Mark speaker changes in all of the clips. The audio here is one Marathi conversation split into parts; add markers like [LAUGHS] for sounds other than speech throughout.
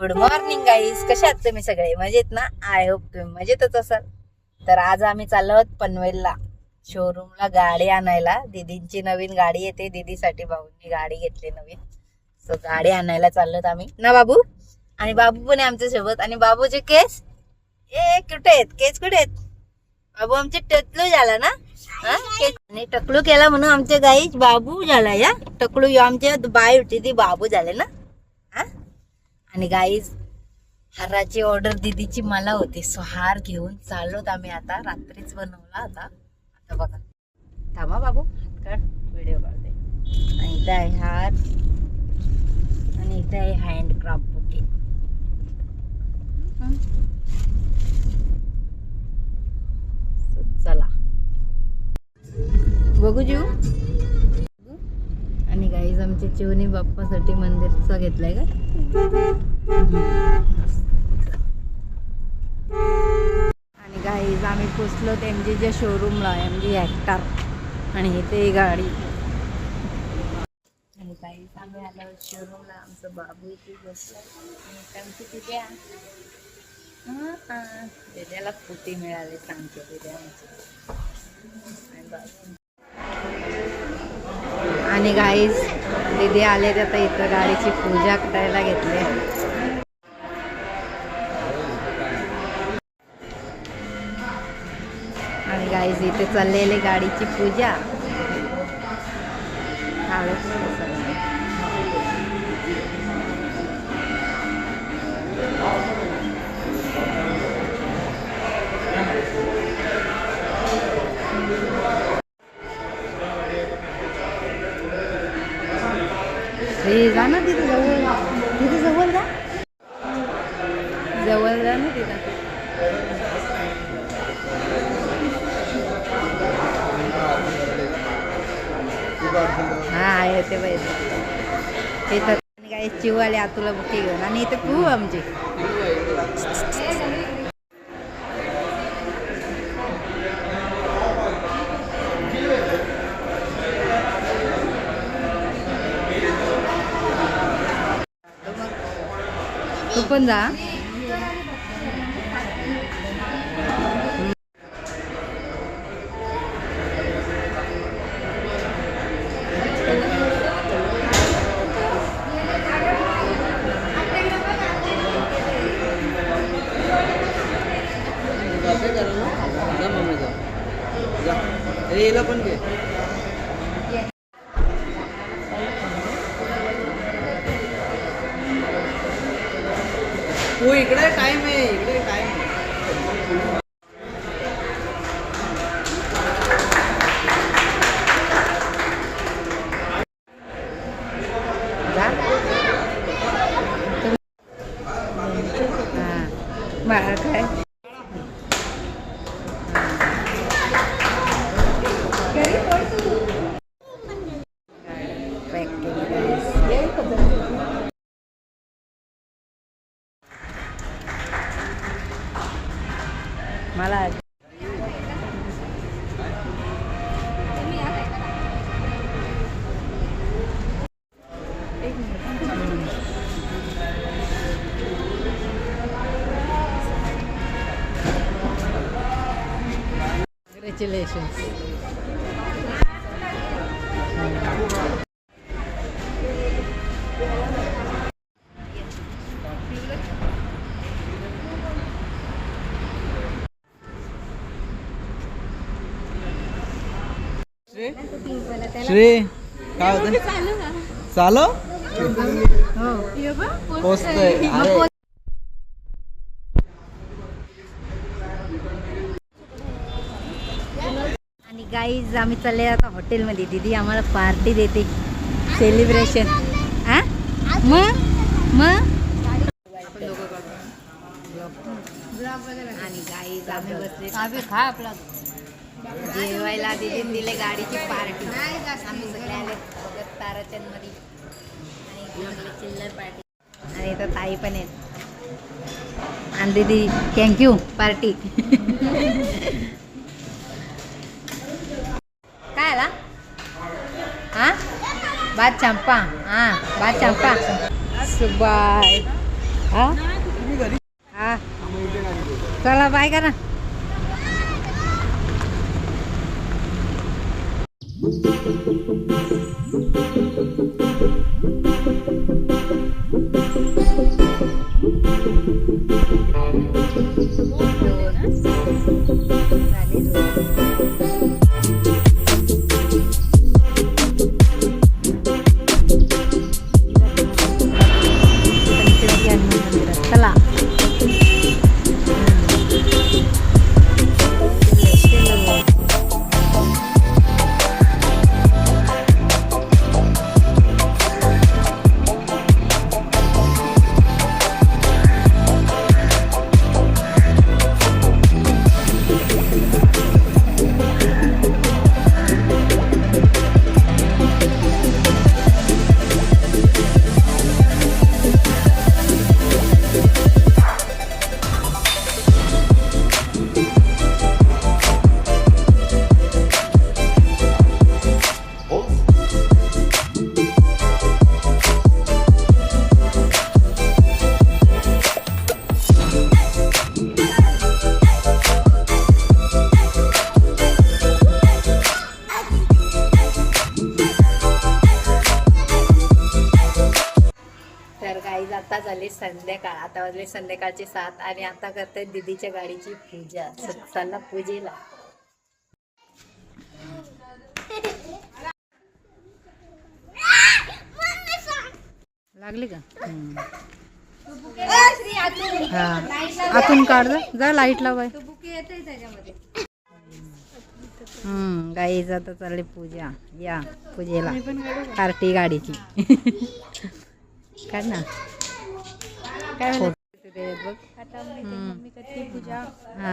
Speaker 1: गुड मॉर्निंग गाईज कशात आहात तुम्ही सगळे? मजेत ना? आय होप तुम्ही मजेतच असाल. तर आज आम्ही चाललो आहोत पनवेलला. शोरूमला गाडी आणायला. दीदींची नवीन गाडी येते. दीदीसाठी भाऊंनी गाडी घेतली नवीन. सो गाडी आणायला चाललोत आम्ही. ना बाबू? आणि बाबू पण आहे आमच्यासोबत आणि बाबूचे केस? ए कुठे आहेत? केस कुठे आहेत? बाबू आमचे टकलू झाला ना? हा? केस- आणि टकलू केला म्हणून आमच्या गाई बाबू झाला या. टकलू आमच्या बाय होती ती बाबू झाले ना? आणि गाईज हाराची ऑर्डर दिदीची मला होती. सो हार घेऊन चाललोत आम्ही आता. रात्रीच बनवला आता आता बघा. थांबा बाबू काढ. व्हिडिओ काढते. आणि इथं आहे हार. आणि इथं आहे हँडक्राफ्ट बुके चला. बघू जीव. गाईज आमच्या म्हणजे चिवनी बाप्पासाठी मंदिरचा घेतलाय का? आणि गाईज आम्ही पोचलो एम जीच्या शोरूमला एम जी ॲक्टर आणि इथे गाडी. आणि गाईज आम्ही आलो शोरूमला आमचं बाबू इथे बसलं आणि आमची तिथे त्याला फुटी मिळाली सांगते तिथे आमची. आणि गाईज दीदी आले तर आता इथं गाडीची पूजा करायला घेतली. आणि गाईज इथे चाललेली गाडीची पूजा. हे जा ना तिथे जवळ. तिथे जवळ जा. जवळ जा ना तिथं. हा येते पाहिजे हे तर आणि काय चिवाले आतुला बुके घेऊन. आणि इथे खूप आमचे. तू पण जा
Speaker 2: याला पण घे हो इकडे टाइम आहे इकडे टाइम
Speaker 1: Congratulations.
Speaker 2: श्री श्री काय होत चालू पोचतोय
Speaker 1: गाईज आम्ही चालले आता हॉटेलमध्ये दीदी आम्हाला पार्टी देते. सेलिब्रेशन हा मग मग आणि गाईज आम्ही बसले. खा आपला. जेवायला दिदी दिले गाडीची पार्टी आम्ही सगळे आले बघत ताराचंदमध्ये आणि चिल्लर पार्टी आणि इथं ताई पण आहेत. आणि दीदी थँक्यू पार्टी काय आला हा भात चंपा हा भात चंपा सुबाय हा
Speaker 2: तुम्ही घरी
Speaker 1: हा
Speaker 2: मग इथे गाडी
Speaker 1: संध्याकाळ आता वाजले संध्याकाळचे सात आणि आता करते दीदीच्या गाडीची पूजा सत्साला पूजेला. लागली का. हा. आतून काढ जा. जा लाइट लावाय हम्म गाईच आता चालली पूजा. या पूजेला. पार्टी गाडीची. काढ ना. काय फोटो येते त्याच्यात बघ हम्म. हा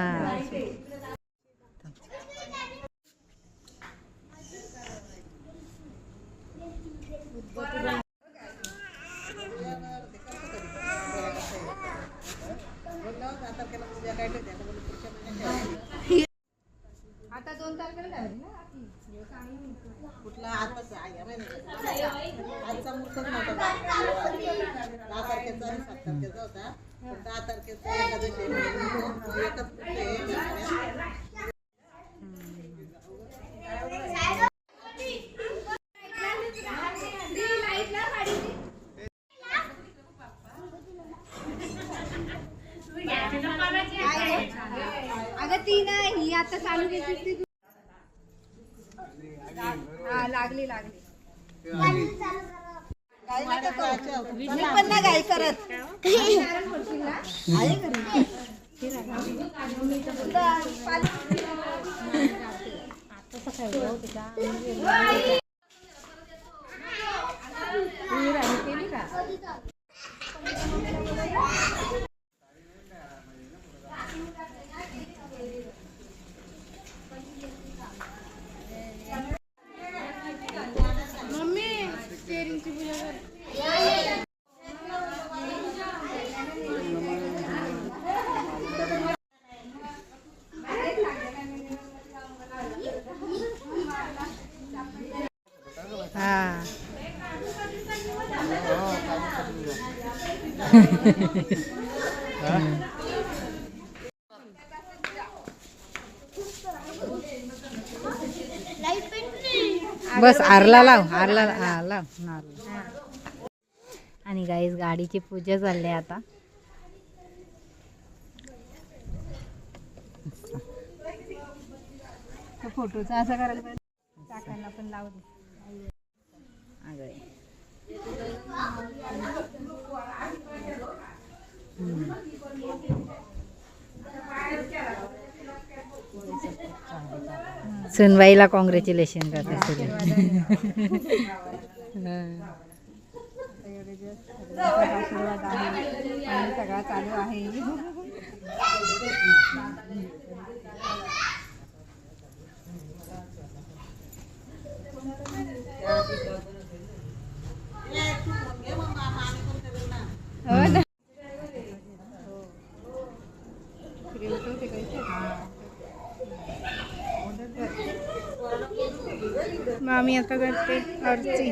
Speaker 3: कुठला आताच आहे माहिती आहे का? आजचा मुहूर्तच नव्हता दहा तारखेचा आणि सात तारखेचा होता पण दहा तारखेचा एकादशी आहे. एकच पुढचे आहे.
Speaker 4: अगं ती नाही ही आता चालू केली हा लागली लागली. मी पण ना गाई करत.
Speaker 1: हा बस आरला लाव आरला हा लाव नारळ. आणि गाईस गाडीची पूजा चालली आहे आता
Speaker 4: फोटोचा असं करायला पाहिजे टाकायला पण लावू दे
Speaker 1: अगं बाई. सुनबाईला कॉंग्रॅच्युलेशन करते सगळे. [LAUGHS]
Speaker 4: सगळा चालू आहे. मी आता करते आरती.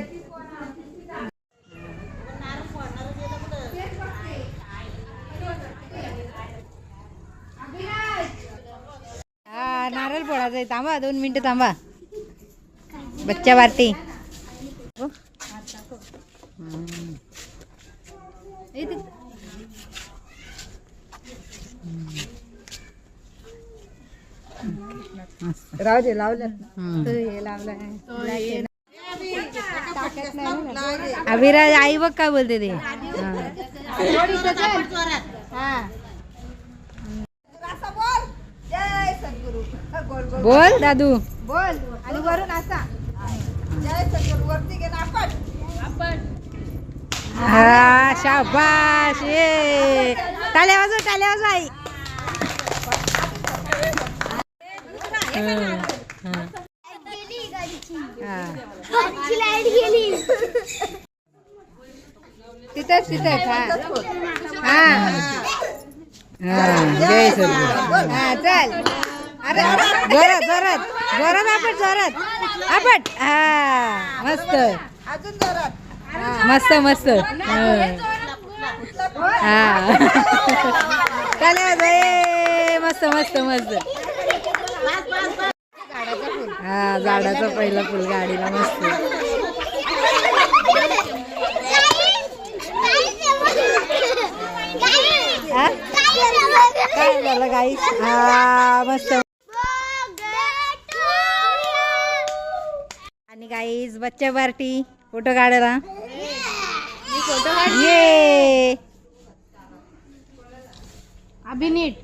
Speaker 1: नारळ पोळा जाईल थांबा दोन मिनटं थांबा. बच्चा वारती.
Speaker 4: राहू दे लावलं.
Speaker 1: हम्म.
Speaker 4: हे लावलं टाकत नाही ना.
Speaker 1: अभिराज आई बघ काय बोलते ते.
Speaker 4: जय सद्गुरु बोल
Speaker 1: दादू.
Speaker 4: बोल. आणि वरून असा. वरती ना आपण
Speaker 1: हा शाबाश ये. टाल्या वाजव टाल्या वाजव आई. हा.
Speaker 4: तिथेच तिथेच हा हा
Speaker 1: हा, जय सर
Speaker 4: हा चल अरे
Speaker 1: जोरात जोरात जोरात आपट जोरात आपट हा मस्त
Speaker 4: अजून जोरात
Speaker 1: मस्त मस्त हा. हा मस्त मस्त मस्त हा झाडाचं पहिलं फुल गाडीला मस्त. हा? काय झालं गाई हा मस्त. आणि गाईज बच्चा पार्टी फोटो काढला ये
Speaker 4: अभिनीट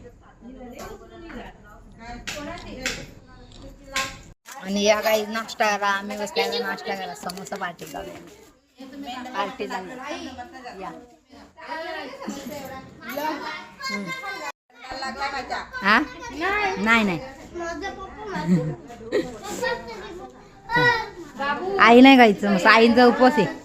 Speaker 1: आणि या काही नाश्ता करा आम्ही बसल्याला नाश्ता करा समोसा पार्टी चालू पार्टी या. हा नाही नाही. [LAUGHS] आई नाही खायचं मग आईंचा उपवास आहे.